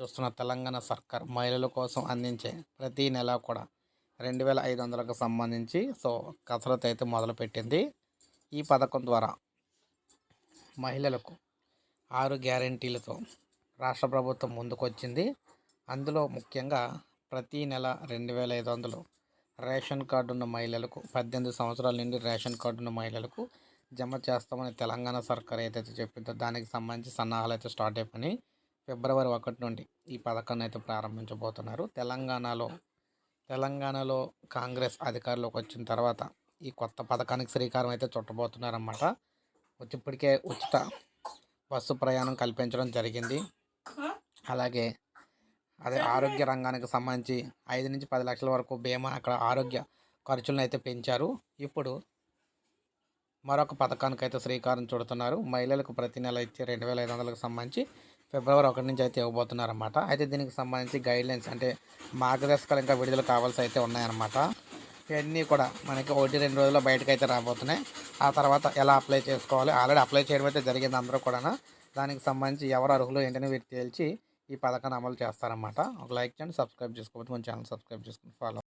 చూస్తున్న తెలంగాణ సర్కార్ మహిళల కోసం అందించే ప్రతి నెల కూడా రెండు వేల ఐదు వందలకు సంబంధించి సో కసరత్తు అయితే మొదలుపెట్టింది. ఈ పథకం ద్వారా మహిళలకు ఆరు గ్యారంటీలతో రాష్ట్ర ప్రభుత్వం ముందుకొచ్చింది. అందులో ముఖ్యంగా ప్రతి నెల రెండు వేల ఐదు వందలు రేషన్ కార్డు ఉన్న మహిళలకు పద్దెనిమిది సంవత్సరాల నుండి రేషన్ కార్డు ఉన్న మహిళలకు జమ చేస్తామని తెలంగాణ సర్కార్ ఏదైతే చెప్పిందో దానికి సంబంధించి సన్నాహాలు అయితే స్టార్ట్ అయిపోయినాయి. ఫిబ్రవరి ఒకటి నుండి ఈ పథకాన్ని అయితే ప్రారంభించబోతున్నారు. తెలంగాణలో తెలంగాణలో కాంగ్రెస్ అధికారంలోకి వచ్చిన తర్వాత ఈ కొత్త పథకానికి శ్రీకారం అయితే చుట్టబోతున్నారన్నమాట. వచ్చి ఇప్పటికే ఉచిత బస్సు ప్రయాణం కల్పించడం జరిగింది. అలాగే అదే ఆరోగ్య రంగానికి సంబంధించి ఐదు నుంచి పది లక్షల వరకు బీమా అక్కడ ఆరోగ్య ఖర్చులను అయితే పెంచారు. ఇప్పుడు మరొక పథకానికి అయితే శ్రీకారం చుడుతున్నారు. మహిళలకు ప్రతి నెల ఇచ్చే రెండు వేల ఐదు వందలకు సంబంధించి ఫిబ్రవరి ఒకటి నుంచి అయితే ఇవ్వబోతున్నారు అనమాట అయితే దీనికి సంబంధించి గైడ్లైన్స్ అంటే మార్గదర్శకాలు ఇంకా విడుదల కావాల్సి అయితే ఉన్నాయన్నమాట. ఇవన్నీ కూడా మనకి ఒకటి రెండు రోజుల్లో బయటకు అయితే రాబోతున్నాయి. ఆ తర్వాత ఎలా అప్లై చేసుకోవాలి? ఆల్రెడీ అప్లై చేయడం అయితే జరిగింది అందరూ కూడా దానికి సంబంధించి ఎవరు అర్హులు ఏంటని వీరు తేల్చి ఈ పథకాన్ని అమలు చేస్తారన్నమాట. ఒక లైక్ చేయండి సబ్స్క్రైబ్ చేసుకోవచ్చు మన ఛానల్ సబ్స్క్రైబ్ చేసుకుని ఫాలో